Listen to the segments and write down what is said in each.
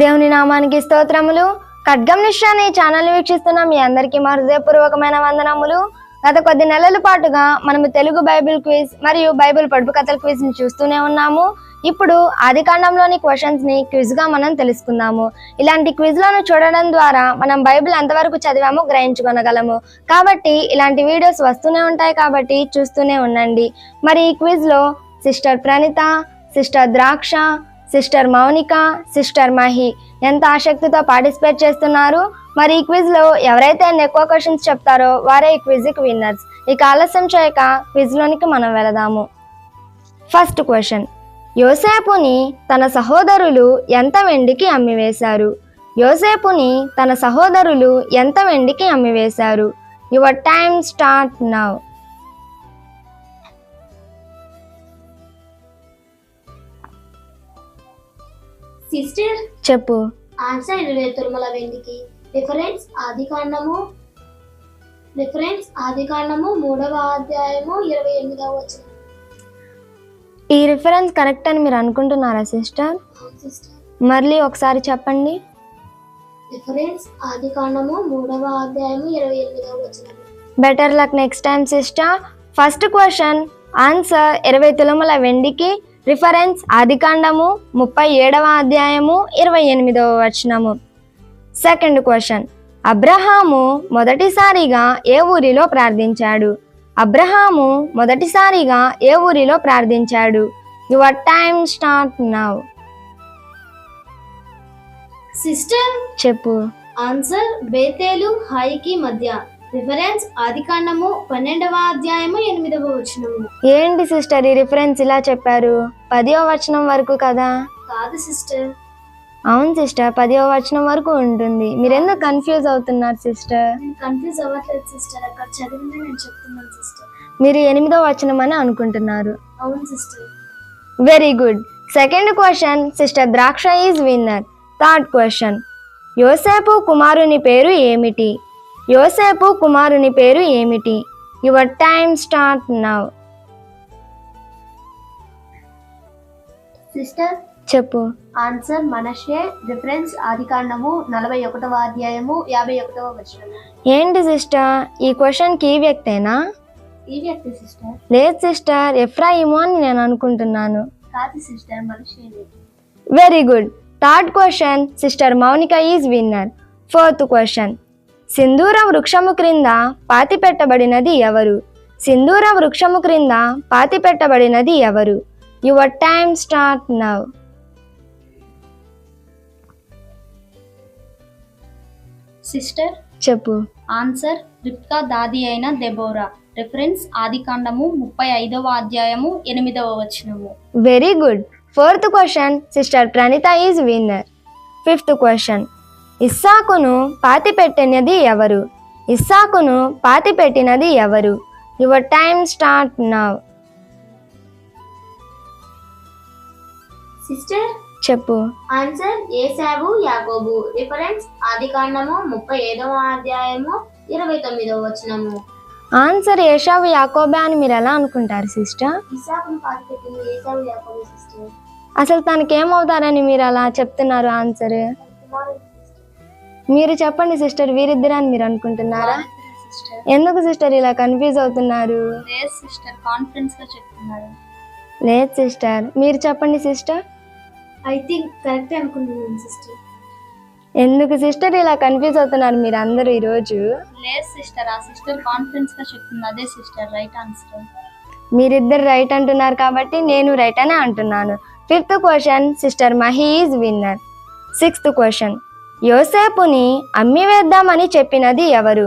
దేవుని నామానికి స్తోత్రములు. ఖడ్గం నిష్ఠ అనే ఛానల్ వీక్షిస్తున్న మీ అందరికీ మా హృదయపూర్వకమైన వందనములు. గత కొద్ది నెలల పాటుగా మనము తెలుగు బైబిల్ క్విజ్ మరియు బైబిల్ పొడుపు కథల క్విజ్ని చూస్తూనే ఉన్నాము. ఇప్పుడు ఆది కాండంలోని క్వశ్చన్స్ని క్విజ్గా మనం తెలుసుకుందాము. ఇలాంటి క్విజ్లను చూడడం ద్వారా మనం బైబిల్ ఎంతవరకు చదివామో గ్రహించుకొనగలము. కాబట్టి ఇలాంటి వీడియోస్ వస్తూనే ఉంటాయి కాబట్టి చూస్తూనే ఉండండి. మరి ఈ క్విజ్లో sister Pranitha sister Draksha sister Mounika sister Mahi ఎంత ఆసక్తితో పార్టిసిపేట్ చేస్తున్నారు? మరి ఈ క్విజ్లో ఎవరైతే ఎక్కువ క్వశ్చన్స్ చెప్తారో వారే ఈ క్విజ్కి విన్నర్స్ ఇక ఆలస్యం చేయక క్విజ్లోనికి మనం వెళదాము. ఫస్ట్ క్వశ్చన్ యోసేపుని తన సహోదరులు ఎంత వెండికి అమ్మివేశారు? యోసేపుని తన సహోదరులు ఎంత వెండికి అమ్మివేశారు? Your time start now sister? చెప్పు. ఆన్సర్ ఇరవై తురుమల వెండికి. రిఫరెన్స్ ఆది కాండము రిఫరెన్స్ ఆది కాండము మూడవ అధ్యాయము ఇరవై ఎనిమిదవ వచనం. ఈ రిఫరెన్స్ కరెక్ట్ అని మీరు అనుకుంటున్నారా సిస్టర్? సిస్టర్. మళ్ళీ ఒకసారి చెప్పండి. రిఫరెన్స్ ఆది కాండము మూడవ అధ్యాయము ఇరవై ఎనిమిదవ వచనం. Better luck next time sister. First question answer ఇరవై తులముల వెండికి. రిఫరెన్స్ ఆదికాండము ముప్పై ఏడవ అధ్యాయము ఇరవై ఎనిమిదవ వచనము. సెకండ్ క్వశ్చన్ అబ్రహాము మొదటిసారిగా ఏ ఊరిలో ప్రార్థించాడు? అబ్రహాము మొదటిసారిగా ఏ ఊరిలో ప్రార్థించాడు? Your time start now sister చెప్పు. ఆన్సర్ బేతేలు హాయికి మధ్య. రిఫరెన్స్ ఆది కాండము పన్నెండవ అధ్యాయము ఎనిమిదవ వచనము. ఏంటి సిస్టర్ ఈ రిఫరెన్స్ ఇలా చెప్పారు? పదివ వచనం వరకు కదా? కాదు సిస్టర్. అవును సిస్టర్ పదివ వచనం వరకు ఉంటుంది. మీరు ఎందుకు కన్ఫ్యూజ్ అవుతున్నారు సిస్టర్? నేను కన్ఫ్యూజ్ అవ్వట్లేదు సిస్టర్. అక్కడ చదివింది నేను చెప్తున్నాను సిస్టర్. మీరు ఎనిమిదో వచనం అని అనుకుంటున్నారు. అవును sister. Very good second question sister Draksha is winner third question Joseph కుమారుని పేరు ఏమిటి? యోసేపు కుమారుని పేరు ఏమిటి? Your time start now sister చెప్పు. ఆన్సర్ మనషే రిఫరెన్స్ ఆది కాండము నలభై ఒకటవ అధ్యాయము యాభై ఒకటవ వచనము ఏంటి సిస్టర్ ఈ క్వశ్చన్కి ఈ వ్యక్తేనా? ఈ వ్యక్తి సిస్టర్ లేదు సిస్టర్ ఎఫ్రాయిమో అని నేను అనుకుంటున్నాను. కాదు sister మనషేని very good third question sister Mounika is winner fourth question సింధూర వృక్షము క్రింద పాతి పెట్టబడినది ఎవరు? సింధూర వృక్షము క్రింద పాతి పెట్టబడినది ఎవరు? Your time start now sister చెప్పు. ఆన్సర్ రిప్కా దాది అయిన దెబోరా రిఫరెన్స్ ఆది కాండము ముప్పై ఐదవ అధ్యాయము ఎనిమిదవ వచనము. Very good fourth question sister Pranitha is winner fifth question ఇస్సాకును పాతి పెట్టినది ఎవరు? ఇస్సాకును పాతి పెట్టినది ఎవరు? Your time start now. Sister చెప్పు. ఆన్సర్ ఏసావు యాకోబు. రిఫరెన్స్ ఆది కాండము ముప్పై ఐదవ అధ్యాయము ఇరవై తొమ్మిదవ వచనము. ఆన్సర్ ఏషావు యాకోబే అని మీరు ఎలా అనుకుంటారు సిస్టర్? అసలు తనకి ఏమవుతారని మీరు అలా చెప్తున్నారు ఆన్సర్? మీరు చెప్పండి సిస్టర్ వీరిద్దరు అని మీరు అనుకుంటున్నారా? ఎందుకు సిస్టర్ ఇలా కన్ఫ్యూజ్ అవుతున్నారు? లేదు సిస్టర్ కాన్ఫిడెన్స్గా చెప్తున్నారు. లేదు సిస్టర్ మీరు చెప్పండి సిస్టర్. ఐ థింక్ కరెక్ట్ అనుకుంటున్నాను సిస్టర్. ఎందుకు సిస్టర్ ఇలా కన్ఫ్యూజ్ అవుతున్నారు మీరు అందరూ ఈరోజు లేదు సిస్టర్ ఆ సిస్టర్ కాన్ఫిడెన్స్గా చెప్తుంది అదే సిస్టర్ రైట్ ఆన్సర్ మీరిద్దరు రైట్ అంటున్నారు కాబట్టి నేను రైట్ అనే అంటున్నాను. Fifth question sister Mahi is winner sixth question యోసేపుని అమ్మి వేద్దామని చెప్పినది ఎవరు?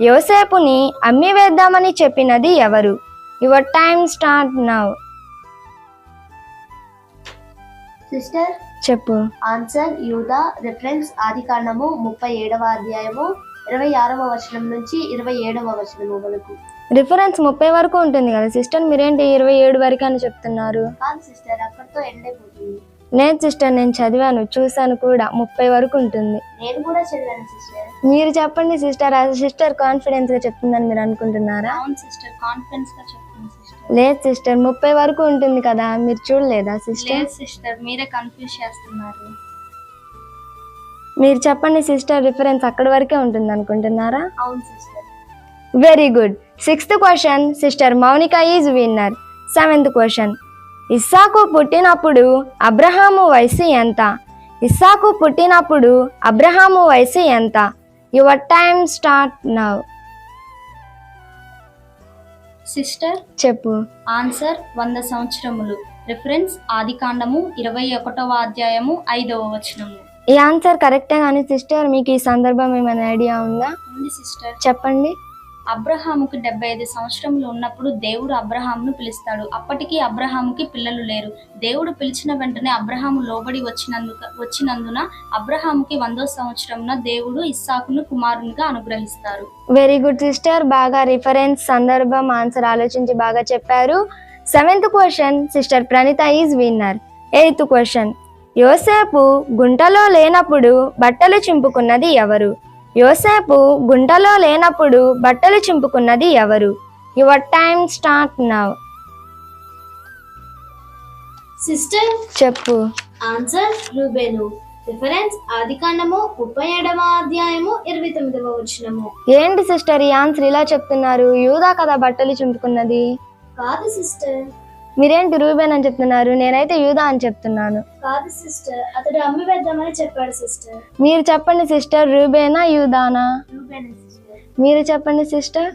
యోసేపుని అమ్మి వేద్దామని చెప్పినది ఎవరు? Your time start now. Sister చెప్పు. ఆన్సర్ యూదా రిఫరెన్స్ ఆది కాండము ముప్పై ఏడవ అధ్యాయము ఇరవై ఆరవ వచనం నుంచి ఇరవై ఏడవ వచనము వరకు. రిఫరెన్స్ ముప్పై వరకు ఉంటుంది కదా సిస్టర్? మీరేంటి ఇరవై ఏడు వరకు అని చెప్తున్నారు? కాదు సిస్టర్ అక్కడితో ఎండ్ అయిపోతుంది. లేదు సిస్టర్ నేను చదివాను చూశాను కూడా ముప్పై వరకు ఉంటుంది. నేను కూడా చదివాను సిస్టర్. మీరు చెప్పండి సిస్టర్ ఆ సిస్టర్ కాన్ఫిడెన్స్గా చెప్తుందని మీరు అనుకుంటున్నారా? అవును సిస్టర్ కాన్ఫిడెన్స్గా చెప్తుంది సిస్టర్. లేదు సిస్టర్ ముప్పై వరకు ఉంటుంది కదా మీరు చూడలేదా సిస్టర్? లేదు సిస్టర్ మీరే కన్ఫ్యూజ్ చేస్తున్నారు. మీరు చెప్పండి సిస్టర్ రిఫరెన్స్ అక్కడి వరకే ఉంటుంది అనుకుంటున్నారా? అవును sister. Very good sixth question sister Mounika is winner seventh question Isaac పుట్టినప్పుడు అబ్రహాము వయసు ఎంత? ఇస్సాకు పుట్టినప్పుడు అబ్రహాము వయసు ఎంత? Your time start now sister చెప్పు. ఆన్సర్ వంద సంవత్సరములు. రిఫరెన్స్ ఆదికాండము ఇరవై ఒకటవ అధ్యాయము ఐదవ వచనము. ఈ ఆన్సర్ కరెక్టే కానీ సిస్టర్ మీకు ఈ సందర్భం ఏమైనా ఐడియా ఉందా? ఉంది సిస్టర్ చెప్పండి. అబ్రహాముకి డెబ్బై ఐదు సంవత్సరములు ఉన్నప్పుడు దేవుడు అబ్రహామును పిలుస్తాడు. అప్పటికి అబ్రహాముకి పిల్లలు లేరు. దేవుడు పిలిచిన వెంటనే అబ్రహాము లోబడి వచ్చినందు వచ్చినందున అబ్రహాముకి వందో సంవత్సరమున దేవుడు ఇస్సాకును కుమారునిగా అనుగ్రహిస్తారు. వెరీ గుడ్ సిస్టర్ బాగా రిఫరెన్స్ సందర్భం ఆన్సర్ ఆలోచించి బాగా చెప్పారు. Seventh question sister Praneetha is winner eighth question Joseph గుంటలో లేనప్పుడు బట్టలు చింపుకున్నది ఎవరు? యోసేపు గుంటలో లేనప్పుడు బట్టలు చింపుకున్నది ఎవరు? Your time start now sister చెప్పు. ఆన్సర్ రూబేను రిఫరెన్స్ ఆదికాండము ముప్పై ఏడవ అధ్యాయము ఇరవై తొమ్మిదవ వచనము. ఏంటి సిస్టర్ ఈ ఆన్సర్ ఇలా చెప్తున్నారు? యూదా కదా బట్టలు చింపుకున్నది? కాదు సిస్టర్ మీరేంటి రూబేన్ అని చెప్తున్నారు? నేనైతే యూదా అని చెప్తున్నాను. కాదు సిస్టర్ అతడు అమ్మి వేద్దామని చెప్పాడు సిస్టర్. మీరు చెప్పండి సిస్టర్ రూబేనా యూదానా? రూబేనే సిస్టర్. మీరు చెప్పండి సిస్టర్.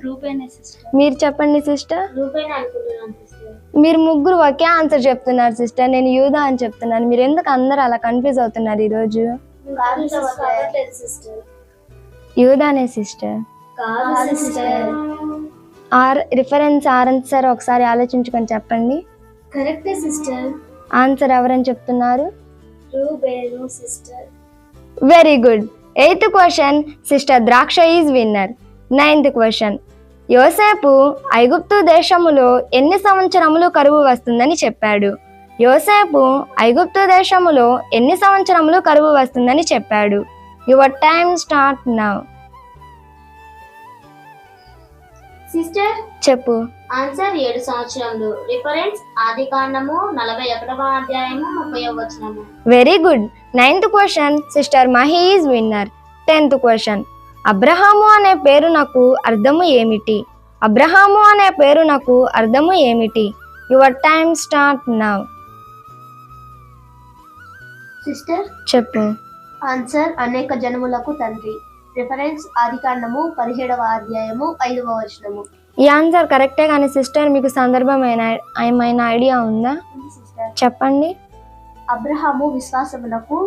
సిస్టర్. మీరు చెప్పండి సిస్టర్. రూబేనే అనుకుంటున్నాను సిస్టర్. మీరు ముగ్గురు ఒకే ఆన్సర్ చెప్తున్నారు సిస్టర్. నేను యూదా అని చెప్తున్నాను. మీరు ఎందుకు అందరు అలా కన్ఫ్యూజ్ అవుతున్నారు ఈరోజు? కాదు సిస్టర్ సిస్టర్. యూదానే సిస్టర్. కాదు సిస్టర్. ఆర్ రిఫరెన్స్ ఆన్సర్ ఒకసారి ఆలోచించుకొని చెప్పండి. కరెక్ట్ సిస్టర్ ఆన్సర్ ఎవరని చెప్తున్నారు? Sister very good eighth question sister Draksha is winner ninth question Joseph ఐగుప్తు దేశములో ఎన్ని సంవత్సరములు కరువు వస్తుందని చెప్పాడు? యోసేపు ఐగుప్తు దేశములో ఎన్ని సంవత్సరములు కరువు వస్తుందని చెప్పాడు? Your time start now sister? చెప్పు. ఆన్సర్ ఏడు సంవత్సరములు. రిఫరెన్స్ ఆది కాండము నలభై ఒకటవ అధ్యాయము ముప్పై వచనము. Very good ninth question sister Mahi is winner tenth question Abraham అనే పేరు నాకు అర్థము ఏమిటి? అబ్రహాము అనే పేరు నాకు అర్థము ఏమిటి? Your time start now sister చెప్పు. ఆన్సర్ అనేక జనములకు తండ్రి. రిఫరెన్స్ ఆది కాండము పదిహేడవ అధ్యాయము ఐదవ వచనము. ఈ ఆన్సర్ కరెక్టే కానీ సిస్టర్ మీకు సందర్భమైన ఏమైనా ఐడియా ఉందా? చెప్పండి. అబ్రహాము విశ్వాసమునకు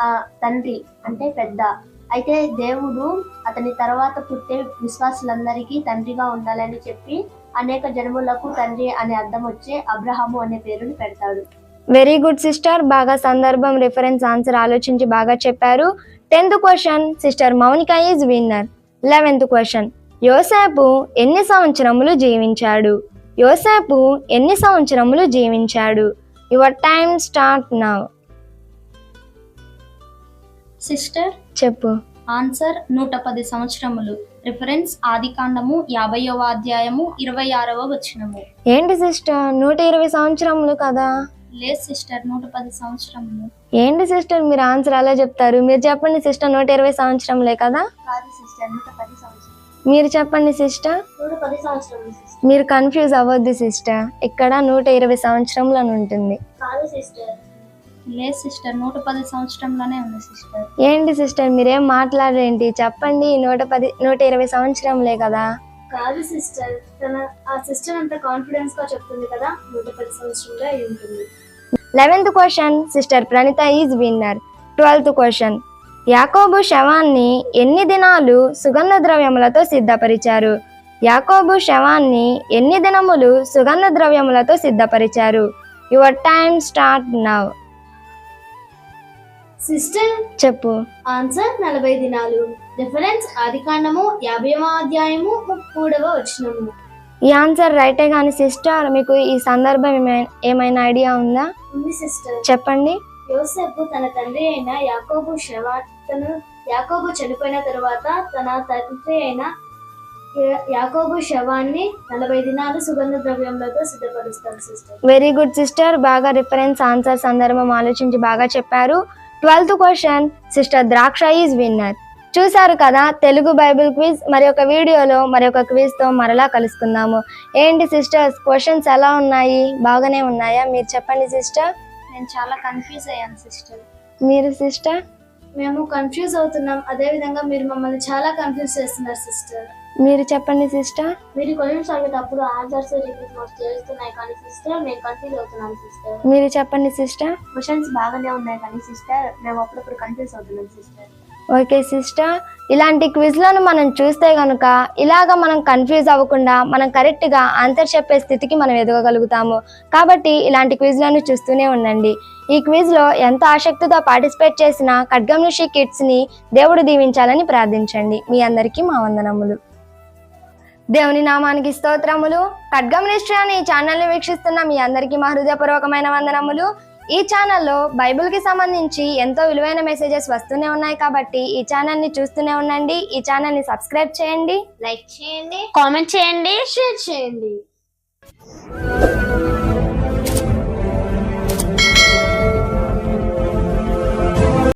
ఆ తండ్రి అంటే పెద్ద. అయితే దేవుడు అతని తర్వాత పుట్టే విశ్వాసులందరికీ తండ్రిగా ఉండాలని చెప్పి అనేక జనములకు తండ్రి అనే అర్థం వచ్చే అబ్రహాము అనే పేరుని పెడతాడు. వెరీ గుడ్ సిస్టర్ బాగా సందర్భం రిఫరెన్స్ ఆన్సర్ ఆలోచించి బాగా చెప్పారు. Tenth question sister Mounika is winner. Eleventh question. Joseph ఎన్ని సంవత్సరములు జీవించాడు? యోసేపు ఎన్ని సంవత్సరములు జీవించాడు? Your time start now sister చెప్పు. ఆన్సర్ నూట పది సంవత్సరములు. రిఫరెన్స్ ఆదికాండము యాభైవ అధ్యాయము ఇరవై ఆరవ వచనము. ఏంటి సిస్టర్? నూట ఇరవై సంవత్సరములు కదా? లేదు సిస్టర్ నూట పది సంవత్సరములు ఏంటి సిస్టర్ మీరు ఆన్సర్ అలా చెప్తారు. మీరు చెప్పండి సిస్టర్ నూట ఇరవై సంవత్సరములే కదా? కాదు సిస్టర్ నూట పది సంవత్సరం. మీరు చెప్పండి సిస్టర్ నూట పది సంవత్సరం మీరు కన్ఫ్యూజ్ అవ్వద్దు సిస్టర్ ఇక్కడ నూట ఇరవై సంవత్సరములు అని ఉంటుంది. కాదు సిస్టర్ లేదు సిస్టర్ నూట పది సంవత్సరంలోనే ఉంది సిస్టర్ ఏంటి సిస్టర్ మీరేం మాట్లాడరేంటి? చెప్పండి నూట పది నూట ఇరవై సంవత్సరంలే కదా? కాదు సిస్టర్. తన ఆ సిస్టర్ అంత కాన్ఫిడెన్స్గా చెప్తుంది కదా నూట పది సంవత్సరంగా అయి ఉంటుంది. Eleventh question sister Pranitha is winner. Twelfth question Jacob శవాన్ని ఎన్ని దినాలు సుగంధ ద్రవ్యములతో సిద్ధపరిచారు? యాకోబు శవాన్ని ఎన్ని దినములు సుగంధ ద్రవ్యములతో సిద్ధపరిచారు? Your time start now sister చెప్పు. ఆన్సర్ నలభై దినాలు. రిఫరెన్స్ ఆది కాండము యాభైవ అధ్యాయము మూడవ వచనము. ఈ ఆన్సర్ రైటే కానీ సిస్టర్ మీకు ఈ సందర్భం ఏమై- ఏమైనా ఐడియా ఉందా? ఉంది సిస్టర్. చెప్పండి. యోసెఫ్ తన తండ్రి అయిన యాకోబు శవాతను యాకోబు చనిపోయిన తరువాత తన తండ్రి అయిన యాకోబు శవాన్ని నలభై దినాలు సుగంధ ద్రవ్యములతో సిద్ధపరుస్తారు సిస్టర్. వెరీ గుడ్ సిస్టర్ బాగా రిఫరెన్స్ ఆన్సర్ సందర్భం ఆలోచించి బాగా చెప్పారు. Twelfth question sister Draksha is winner చూశారు కదా తెలుగు బైబిల్ క్విజ్ మరి ఒక వీడియోలో మరి ఒక క్విజ్తో మరలా కలుసుకుందాము. ఏంటి సిస్టర్స్ క్వశ్చన్స్ ఎలా ఉన్నాయి? బాగానే ఉన్నాయా? మీరు చెప్పండి సిస్టర్ నేను చాలా కన్ఫ్యూజ్ అయ్యాను సిస్టర్ మీరు సిస్టర్ మేము కన్ఫ్యూజ్ అవుతున్నాం. అదే విధంగా మీరు మమ్మల్ని చాలా కన్ఫ్యూజ్ చేస్తున్నారు సిస్టర్ మీరు చెప్పండి సిస్టర్. మీరు క్వశ్చన్స్ అడిగేటప్పుడు ఆన్సర్స్ రిపీట్ మాకు చేస్తున్నాయి కానీ సిస్టర్ మేము కన్ఫ్యూజ్ అవుతున్నాం సిస్టర్. మీరు చెప్పండి సిస్టర్. క్వశ్చన్స్ బాగానే ఉన్నాయి కానీ సిస్టర్ మేము అప్పుడప్పుడు కన్ఫ్యూజ్ అవుతున్నాం సిస్టర్. Okay sister. ఇలాంటి క్విజ్లను మనం చూస్తే కనుక ఇలాగ మనం కన్ఫ్యూజ్ అవ్వకుండా మనం కరెక్ట్గా ఆన్సర్ చెప్పే స్థితికి మనం ఎదగగలుగుతాము. కాబట్టి ఇలాంటి క్విజ్లను చూస్తూనే ఉండండి. ఈ క్విజ్లో ఎంతో ఆసక్తితో పార్టిసిపేట్ చేసిన ఖడ్గంనుషి కిడ్స్ని దేవుడు దీవించాలని ప్రార్థించండి. మీ అందరికీ మా వందనములు. దేవుని నామానికి స్తోత్రములు. ఖడ్గం అనే ఈ ఛానల్ని వీక్షిస్తున్న మీ అందరికీ మా హృదయపూర్వకమైన వందనములు. ఈ ఛానల్లో బైబిల్కి సంబంధించి ఎంతో విలువైన మెసేజెస్ వస్తూనే ఉన్నాయి కాబట్టి ఈ ఛానల్ని చూస్తూనే ఉండండి. ఈ ఛానల్ని సబ్స్క్రైబ్ చేయండి. లైక్ చేయండి కామెంట్ చేయండి షేర్ చేయండి.